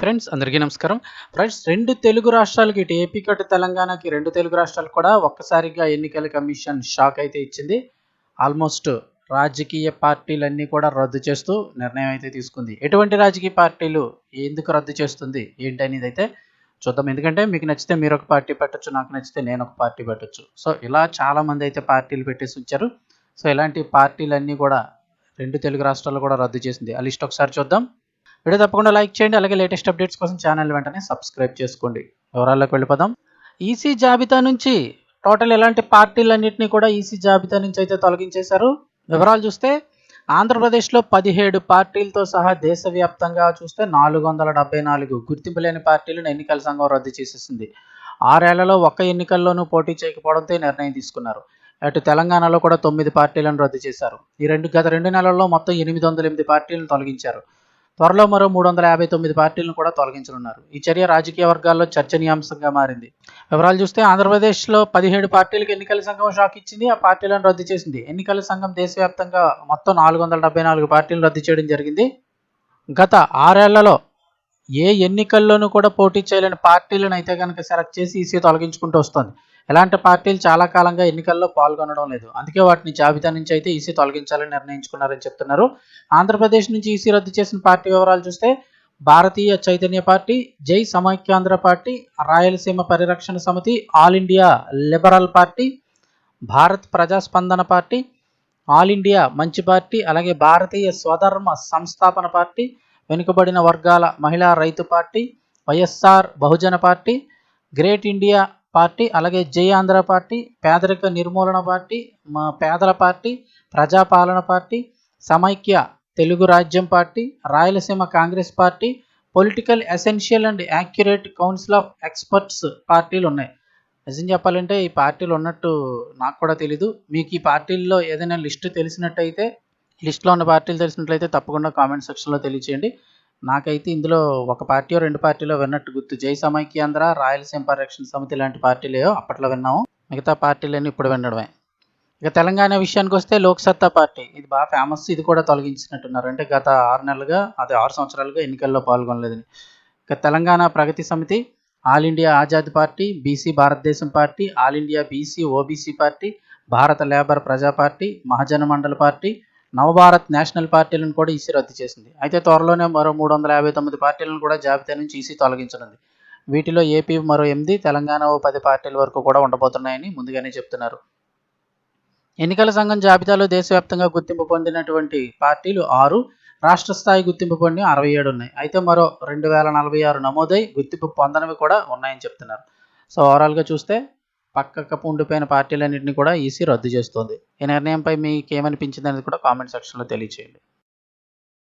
Friends అందరికీ నమస్కారం. Friends రెండు తెలుగు రాష్ట్రాలకి ఇటు ఏపీ కటు తెలంగాణకి రెండు తెలుగు రాష్ట్రాలు కూడా ఒక్కసారిగా ఎన్నికల కమిషన్ షాక్ అయితే ఇచ్చింది. ఆల్మోస్ట్ రాజకీయ పార్టీలన్నీ కూడా రద్దు చేస్తూ నిర్ణయం అయితే తీసుకుంది. ఎటువంటి రాజకీయ పార్టీలు ఎందుకు రద్దు చేస్తుంది? ఏంటి అనేది అయితే చూద్దాం. ఎందుకంటే మీకు నచ్చితే మీరు ఒక పార్టీ పెట్టచ్చు నాకు నచ్చితే నేను ఒక పార్టీ పెట్టచ్చు. సో ఇలా చాలా మంది అయితే పార్టీలు పెట్టేసి ఉంచారు. సో ఇలాంటి పార్టీలన్నీ కూడా రెండు తెలుగు రాష్ట్రాలు కూడా రద్దు చేసింది. ఆ లిస్ట్ ఒకసారి చూద్దాం. వీడియో తప్పకుండా లైక్ చేయండి అలాగే లేటెస్ట్ అప్డేట్స్ కోసం ఛానల్ వెంటనే సబ్స్క్రైబ్ చేసుకోండి. వివరాల్లోకి వెళ్ళిపోదాం. ఈసీ జాబితా నుంచి టోటల్ ఎలాంటి పార్టీలన్నింటినీ కూడా ఈసీ జాబితా నుంచి అయితే తొలగించేశారు. వివరాలు చూస్తే ఆంధ్రప్రదేశ్లో పదిహేడు పార్టీలతో సహా దేశవ్యాప్తంగా చూస్తే నాలుగు వందల డెబ్బై నాలుగు గుర్తింపు లేని పార్టీలను ఎన్నికల సంఘం రద్దు చేసేసింది. ఆరేళ్ళలో ఒక్క ఎన్నికల్లోనూ పోటీ చేయకపోవడంతో నిర్ణయం తీసుకున్నారు. అటు తెలంగాణలో కూడా తొమ్మిది పార్టీలను రద్దు చేశారు. ఈ రెండు గత రెండు నెలల్లో మొత్తం ఎనిమిది వందల ఎనిమిది పార్టీలను తొలగించారు. త్వరలో మరో మూడు వందల యాభై తొమ్మిది పార్టీలను కూడా తొలగించనున్నారు. ఈ చర్య రాజకీయ వర్గాల్లో చర్చనీయాంశంగా మారింది. వివరాలు చూస్తే ఆంధ్రప్రదేశ్లో పదిహేడు పార్టీలకు ఎన్నికల సంఘం షాక్ ఇచ్చింది. ఆ పార్టీలను రద్దు చేసింది. ఎన్నికల సంఘం దేశవ్యాప్తంగా మొత్తం నాలుగు వందల డెబ్బై నాలుగు పార్టీలను రద్దు చేయడం జరిగింది. గత ఆరేళ్ళలో ఏ ఎన్నికల్లోనూ కూడా పోటీ చేయలేని పార్టీలను అయితే కనుక సెలెక్ట్ చేసి ఈసీ తొలగించుకుంటూ వస్తుంది. ఇలాంటి పార్టీలు చాలా కాలంగా ఎన్నికల్లో పాల్గొనడం లేదు. అందుకే వాటిని జాబితా నుంచి అయితే ఈసీ తొలగించాలని నిర్ణయించుకున్నారని చెప్తున్నారు. ఆంధ్రప్రదేశ్ నుంచి ఈసీ రద్దు చేసిన పార్టీ వివరాలు చూస్తే భారతీయ చైతన్య పార్టీ జై Samaikyandhra party Rayalaseema Parirakshana Samithi all India liberal party Bharat Prajaspandana party all India Manchi party అలాగే భారతీయ స్వధర్మ సంస్థాపన పార్టీ వెనుకబడిన వర్గాల మహిళా రైతు party YSR Bahujan party great India party అలాగే జై ఆంధ్ర పార్టీ పేదరిక నిర్మూలన పార్టీ మా పేదల party Prajapalana party Samaikya Telugu Rajyam party Rayalaseema Congress party political essential and accurate council of experts పార్టీలు ఉన్నాయి. నిజం చెప్పాలంటే ఈ పార్టీలు ఉన్నట్టు నాకు కూడా తెలీదు. మీకు ఈ పార్టీల్లో ఏదైనా లిస్ట్ తెలిసినట్టయితే లిస్ట్లో ఉన్న పార్టీలు తెలిసినట్లయితే తప్పకుండా కామెంట్ సెక్షన్లో తెలియచేయండి. నాకైతే ఇందులో ఒక పార్టీ రెండు పార్టీలో విన్నట్టు గుర్తు. జై సమైక్యాంధ్ర రాయలసీమ పరిరక్షణ సమితి లాంటి పార్టీలేయో అప్పట్లో విన్నాము. మిగతా పార్టీలన్నీ ఇప్పుడు వినడమే. ఇక తెలంగాణ విషయానికి వస్తే లోక్సత్తా పార్టీ. ఇది బాగా ఫేమస్ ఇది కూడా తొలగించినట్టున్నారు. అంటే గత ఆరు నెలలుగా అది ఆరు సంవత్సరాలుగా ఎన్నికల్లో పాల్గొనలేదని. ఇక Telangana Pragathi Samithi all India Azad party BC Bharatadesam party all India BC OBC party Bharata labour Praja party Mahajana Mandala party Navabharat national పార్టీలను కూడా ఈసీ రద్దు చేసింది. అయితే త్వరలోనే మరో మూడు వందల యాభై తొమ్మిది పార్టీలను కూడా జాబితా నుంచి ఈసీ తొలగించనుంది. వీటిలో ఏపీ మరో ఎనిమిది తెలంగాణ ఓ పది పార్టీల వరకు కూడా ఉండబోతున్నాయని ముందుగానే చెప్తున్నారు. ఎన్నికల సంఘం జాబితాలో దేశవ్యాప్తంగా గుర్తింపు పొందినటువంటి పార్టీలు ఆరు రాష్ట్ర స్థాయి గుర్తింపు పొంది అరవై ఏడు ఉన్నాయి. అయితే మరో రెండు వేల నలభై ఆరు నమోదై గుర్తింపు పొందనవి కూడా ఉన్నాయని చెప్తున్నారు. సో ఓవరాల్గా చూస్తే పక్కకు ఉండిపోయిన పార్టీలన్నింటినీ కూడా ఈసీ రద్దు చేస్తోంది. ఈ నిర్ణయంపై మీకు ఏమనిపించింది అనేది కూడా కామెంట్ సెక్షన్లో తెలియచేయండి.